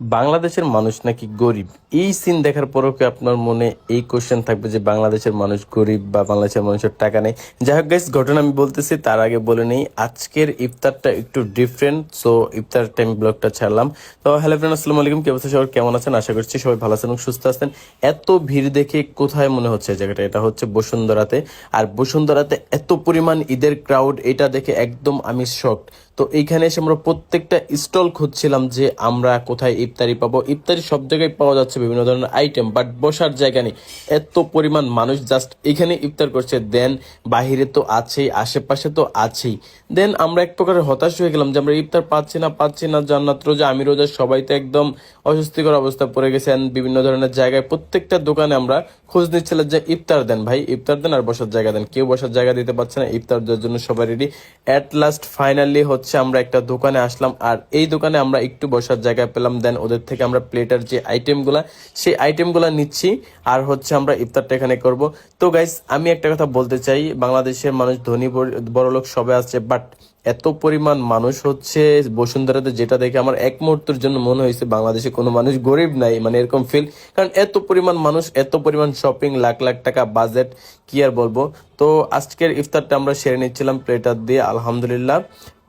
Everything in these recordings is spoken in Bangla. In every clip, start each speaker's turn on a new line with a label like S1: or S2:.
S1: বাংলাদেশের মানুষ নাকি গরিব? এই সিন দেখার পরেও কি আপনার মনে এই কোশ্চেন থাকবে যে বাংলাদেশের মানুষ গরিব বা বাংলাদেশের মানুষের টাকা নেই? যাই হোক গাইস ঘটনা আমি বলতেছি, তার আগে বলে নেই, আজকের ইফতারটা একটু ডিফারেন্ট সো ইফতার টাইম ব্লগটা ছাড়লাম। তো হ্যালো ফ্রেন্ড আসসালামু আলাইকুম, কি অবস্থা সবাই কেমন আছেন? আশা করছি সবাই ভালো আছেন এবং সুস্থ আছেন। এত ভিড় দেখে কোথায় মনে হচ্ছে জায়গাটা? এটা হচ্ছে বসুন্ধরাতে। আর বসুন্ধরাতে এত পরিমাণ ঈদের ক্রাউড এটা দেখে একদম আমি শকড তো এইখানে এসে আমরা প্রত্যেকটা স্টল খুঁজছিলাম যে আমরা কোথায় ইফতারি পাবো। ইফতারি সব জায়গায় পাওয়া যাচ্ছে বিভিন্ন ধরনের আইটেম বাট বসার জায়গা নেই। এত পরিমাণ মানুষ জাস্ট এখানে ইফতার করছে। দেন বাহিরে তো আছেই, আশেপাশে তো আছেই। দেন আমরা এক প্রকার হতাশ হয়ে গেলাম যে আমরা ইফতার পাচ্ছি না পাচ্ছি না, জান্নাত রোজা, আমি রোজা, সবাই তো একদম অস্বস্তিকর অবস্থা পড়ে গেছে। And বিভিন্ন ধরনের জায়গায় প্রত্যেকটা দোকানে আমরা খোঁজ নিচ্ছিলাম যে ইফতার দেন ভাই, ইফতার দেন আর বসার জায়গা দেন। কেউ বসার জায়গা দিতে পারছে না, ইফতার দেওয়ার জন্য সবাই রেডি অ্যাট লাস্ট ফাইনালি হচ্ছে আমরা একটা দোকানে আসলাম, আর এই দোকানে আমরা একটু বসার জায়গা পেলাম। দেন ওদের থেকে আমরা প্লেটার যে আইটেমগুলা সেই আইটেমগুলা নিচ্ছি, আর হচ্ছে আমরা ইফতারটা এখানে করব। তো গাইস আমি একটা কথা বলতে চাই, বাংলাদেশের মানুষ ধনী বড় লোক সবাই আছে বাট এত পরিমাণ মানুষ হচ্ছে বসুন্ধরাতে, যেটা দেখে আমার এক মুহূর্তের জন্য মনে হয়েছে বাংলাদেশে কোনো মানুষ গরিব নাই মানে এরকম ফিল কারণ এত পরিমাণ মানুষ, এত পরিমাণ শপিং লাখ লাখ টাকা বাজেট কি আর বলব? তো আজকের ইফতারটা আমরা সেরে নিচ্ছিলাম প্লেটার দিয়ে, আলহামদুলিল্লাহ।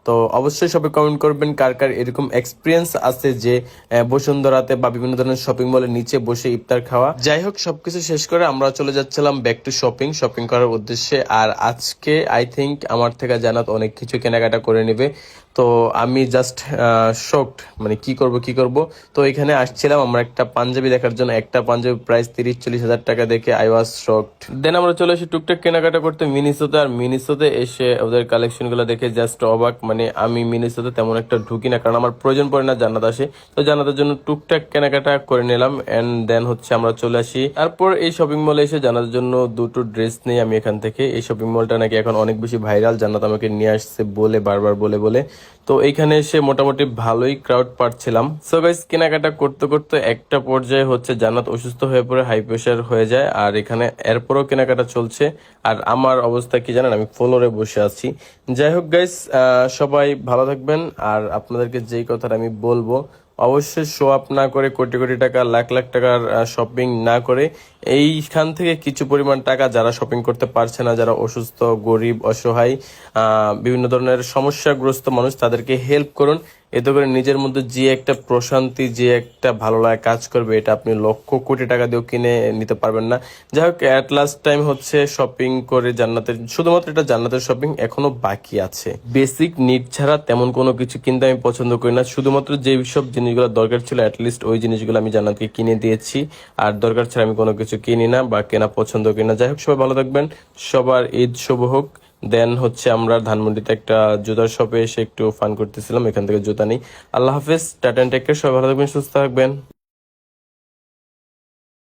S1: তো অবশ্যই সবাই কমেন্ট করবেন কার কার এরকম এক্সপিরিয়েন্স আছে যে বসুন্ধরাতে বা বিভিন্ন ধরনের শপিং মলের নিচে বসে ইফতার খাওয়া। যাই হোক, সবকিছু শেষ করে আমরা চলে যাচ্ছিলাম ব্যাক টু শপিং শপিং করার উদ্দেশ্যে। আর আজকে আই থিংক আমার থেকে জানাত অনেক কিছু কেনাকাটা করে নেবে। তো আমি জাস্ট শকড মানে কি করব কি করব? তো এখানে আসছিলাম আমরা একটা পাঞ্জাবি দেখার জন্য। একটা পাঞ্জাবি প্রাইস তিরিশ চল্লিশ হাজার টাকা দেখে আই ওয়াজ শকড দেন আমরা চলে এসে টুকটাক কেনাকাটা করতে মিনিসোতে। আর মিনিসোতে এসে ওদের কালেকশনগুলো দেখে জাস্ট অবাক মানে আমি মিনিসোতে তেমন একটা ঢুকি না, কারণ আমার প্রয়োজন পড়ে না জান্নাত আসে। তো জান্নাতের জন্য টুকটাক কেনাকাটা করে নিলাম অ্যান্ড দেন হচ্ছে আমরা চলে আসি। তারপর এই শপিং মলে এসে জান্নাতের জন্য দুটো ড্রেস নেই আমি এখান থেকে। এই শপিং মলটা নাকি এখন অনেক বেশি ভাইরাল জান্নাত আমাকে নিয়ে আসছে বলে, বারবার বলে বলে। তো এইখানে এসে মোটামুটি ভালোই ক্রাউড পাচ্ছিলাম। সো গাইস কেনাকাটা করতে করতে একটা পর্যায়ে হচ্ছে জান্নাত অসুস্থ হয়ে পড়ে হাই প্রেশার হয়ে যায়, আর এখানে এরপরও কেনাকাটা চলছে। আর আমার অবস্থা কি জানেন? আমি ফ্লোরে বসে আছি। যাই হোক গাইস সবাই ভালো থাকবেন। আর আপনাদেরকে যেই কথাটা আমি বলব, অবশ্যই শো আপ না করে কোটি কোটি টাকা, লাখ লাখ টাকার শপিং না করে এইখান থেকে কিছু পরিমাণ টাকা যারা শপিং করতে পারছে না, যারা অসুস্থ, গরিব, অসহায় বিভিন্ন ধরনের সমস্যাগ্রস্ত মানুষ, তাদেরকে হেল্প করুন। এতে করে নিজের মধ্যে যে একটা প্রশান্তি, যে একটা ভালো লাগা কাজ করবে, এটা আপনি লক্ষ কোটি টাকা দিয়েও কিনে নিতে পারবেন না। যাই হোক অ্যাট লাস্ট টাইম হচ্ছে শপিং করে জান্নাতের, শুধুমাত্র এটা জান্নাতের শপিং এখনও বাকি আছে। বেসিক নিড ছাড়া তেমন কোনো কিছু কিনতে আমি পছন্দ করি না। শুধুমাত্র যে সব জিনিসগুলো দরকার ছিল অ্যাটলিস্ট ওই জিনিসগুলো আমি জান্নাতকে কিনে দিয়েছি। আর দরকার ছাড়া আমি কোনো কিছু কিনি না বা কেনা পছন্দ করি না। যাই হোক, সবাই ভালো থাকবেন। সবার ঈদ শুভ হোক। দেন হচ্ছে আমরা ধানমন্ডিতে একটা জুতার শপে এসে একটু ফান করতেছিলাম। এখান থেকে জুতা নেই। আল্লাহ হাফিজ টাটা টেক সবাই ভালো থাকবেন, সুস্থ থাকবেন।